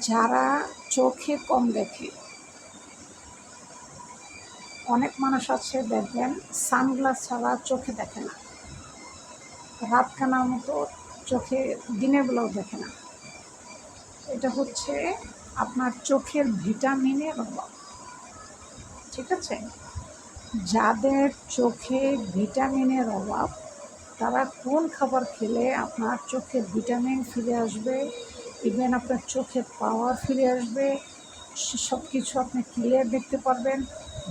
যারা চোখে কম দেখে। অনেক মানুষ আছে দেখবেন, সানগ্লাস ছাড়া চোখে দেখে না। রাত রাতখানার মতো চোখে, দিনের বেলাও দেখে না। এটা হচ্ছে আপনার চোখের ভিটামিনের অভাব। ঠিক আছে? যাদের চোখে ভিটামিনের অভাব, তারা কোন খাবার খেলে আপনার চোখে ভিটামিন ফিরে আসবে? ইভেন আপনার চোখে পাওয়ার ফিরে আসবে সব কিছু আপনি ক্লিয়ার দেখতে পারবেন।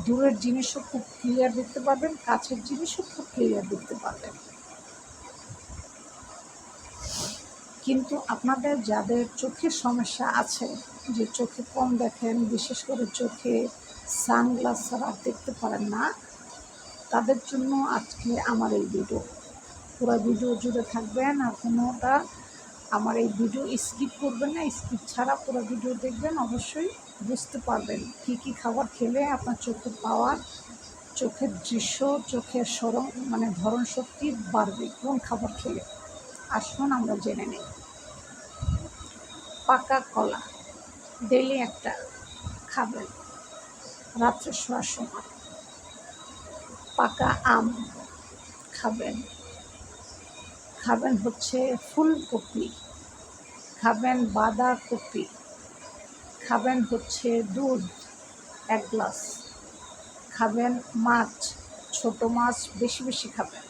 দূরের জিনিসও খুব ক্লিয়ার দেখতে পারবেন, কাছের জিনিসও খুব ক্লিয়ার দেখতে পারবেন। কিন্তু আপনাদের যাদের চোখের সমস্যা আছে, যে চোখে কম দেখেন, বিশেষ করে চোখে সানগ্লাস ছাড়া দেখতে পারেন না, তাদের জন্য আজকে আমার এই ভিডিও পুরো ভিডিও জুড়ে থাকবেন আর কোনোটা আমার এই ভিডিও স্কিপ করবেন না স্কিপ ছাড়া পুরো ভিডিও দেখবেন, অবশ্যই বুঝতে পারবেন কি কি খাবার খেলে আপনার চোখের পাওয়ার, চোখের দৃশ্য, চোখের সরম মানে ধরন শক্তি বাড়বে কোন খাবার খেলে। আসুন আমরা জেনে নিই। পাকা কলা ডেলি একটা খাবেন, রাত্রে শোয়ার সময়। পাকা আম খাবেন খাবেন হচ্ছে ফুলকপি। খাবেন বাঁধাকপি। খাবেন হচ্ছে দুধ, এক গ্লাস। খাবেন মাছ, ছোট মাছ বেশি বেশি খাবেন।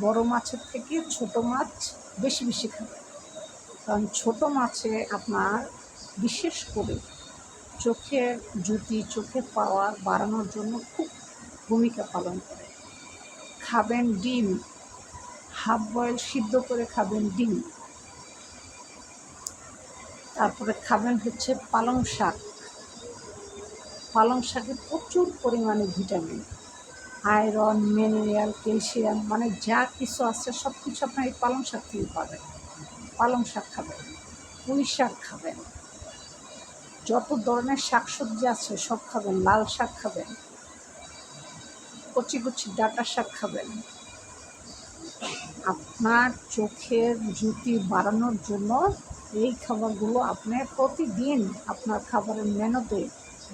বড় মাছের থেকে ছোট মাছ বেশি বেশি খাবেন। কারণ ছোট মাছে আপনার বিশেষ করে চোখের জুতি চোখের পাওয়ার বাড়ানোর জন্য খুব ভূমিকা পালন করে। খাবেন ডিম, হাফ বয়েল সিদ্ধ করে খাবেন ডিম। তারপরে খাবেন হচ্ছে পালং শাক। পালং শাকে প্রচুর পরিমাণে ভিটামিন, আয়রন, মিনারেল, ক্যালসিয়াম মানে যা কিছু আছে সব কিছু আপনার এই পালং শাক থেকে পাবেন। পালং শাক খাবেন, পুঁই শাক খাবেন, যত ধরনের শাকসবজি আছে সব খাবেন, লাল শাক খাবেন, কচি কচি ডাটা শাক খাবেন। আপনার চোখের জুতি বাড়ানোর জন্য এই খাবারগুলো আপনি প্রতিদিন আপনার খাবারের মেনুতে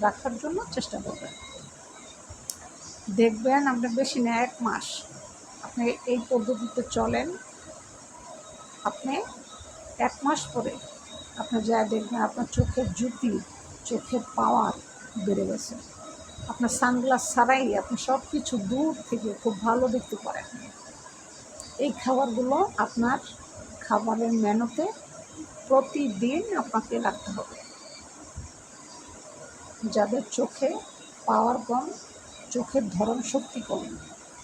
রাখার জন্য চেষ্টা করবেন। দেখবেন আপনার বেশি না এক মাস আপনি এই পদ্ধতিতে চলেন। আপনি এক মাস পরে আপনি যা দেখবেন আপনার চোখের জুতি চোখের পাওয়ার বেড়ে গেছে। আপনার সানগ্লাস ছাড়াই আপনি সব কিছু দূর থেকে খুব ভালো দেখতে পারেন। এই খাবারগুলো আপনার খাবারের মেনুতে প্রতিদিন আপনাকে রাখতে হবে। যাদের চোখে পাওয়ার কম, চোখের ধরন শক্তি কম,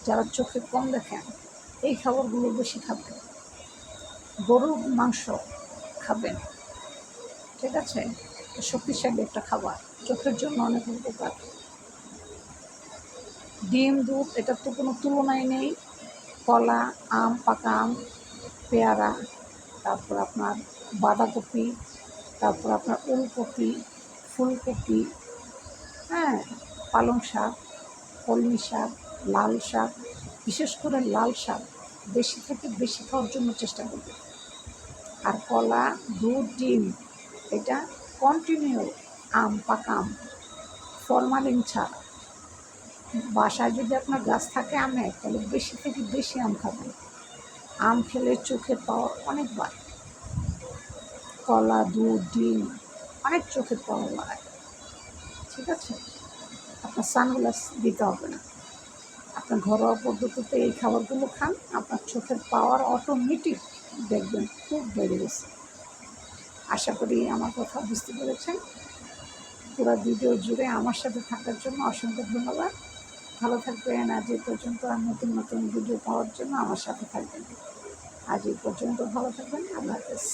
যারা চোখে কম দেখেন, এই খাবারগুলো বেশি খাবেন গরুর মাংস খাবেন, ঠিক আছে? শক্তিশালী একটা খাবার, চোখের জন্য অনেক উপকার। ডিম, দুধ, এটার তো কোনো তুলনাই নেই। কলা, আম, পাকা আম, পেয়ারা, তারপর আপনার বাঁধাকপি, তারপর আপনার ওলকপি, ফুলকপি হ্যাঁ পালং শাক, কলমি শাক, লাল শাক, বিশেষ করে লাল শাক বেশি থেকে বেশি খাওয়ার জন্য চেষ্টা করবে। আর কলা, দুধ, ডিম, এটা কন্টিনিউ আম, পাকা আম, ফরমালিন ছাড়া। বাসায় যদি আপনার গাছ থাকে, আমে তাহলে বেশি থেকে বেশি আম খাবেন। আম খেলে চোখের পাওয়ার অনেক বাড়ে কলা, দুধ, ডিম, অনেক চোখের পাওয়ার বাড়ায় ঠিক আছে? আপনার সানগ্লাস দিতে হবে না। আপনার ঘরোয়া পদ্ধতিতে এই খাবারগুলো খান। আপনার চোখের পাওয়ার অটোমেটিক দেখবেন খুব বেড়ে গেছে। আশা করি আমার কথা বুঝতে পেরেছেন। পুরো ভিডিও জুড়ে আমার সাথে থাকার জন্য অসংখ্য ধন্যবাদ। ভালো থাকবেন। আজ এই পর্যন্ত আর নতুন নতুন ভিডিও পাওয়ার জন্য আমার সাথে থাকবেন। আজ এই পর্যন্ত ভালো থাকবেন। আল্লাহ হাফেজ।